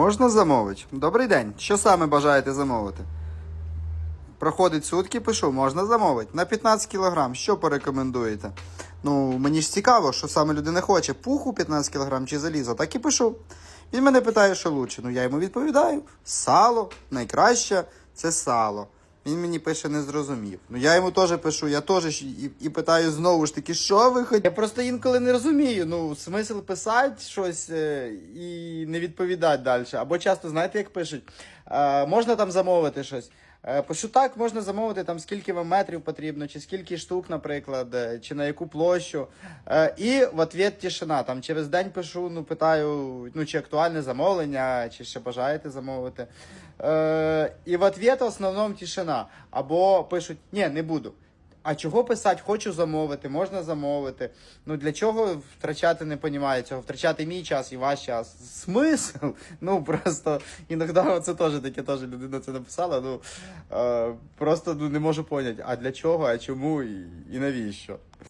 Можна замовити? Добрий день. Що саме бажаєте замовити? Проходить сутки, пишу, можна замовити. На 15 кг. Що порекомендуєте? Ну, мені ж цікаво, що саме людина хоче. Пуху 15 кг чи залізо. Так і пишу. Він мене питає, що лучше. Ну я йому відповідаю: сало, найкраще це сало. Він мені пише, не зрозумів. Ну я йому теж пишу, я теж і, і питаю знову ж таки, що ви хочете? Я просто інколи не розумію. Ну, смисл писати щось е, і не відповідати далі. Або часто, знаєте, як пишуть, е, можна там замовити щось. Е, Пишу так, можна замовити там скільки вам метрів потрібно, чи скільки штук, наприклад, е, чи на яку площу. Е, І в ответ тишина. Там через день пишу, ну питаю, ну чи актуальне замовлення, чи ще бажаєте замовити. І в ответ в основному тишина. Або пишуть, ні, не буду. А чого писати, хочу замовити, можна замовити. Ну для чого втрачати не понімаю цього, втрачати мій час і ваш час. Смисл? Ну просто іноді це теж таке теж людина це написала. Ну е, просто ну, не можу поняти, а для чого, а чому і, і навіщо.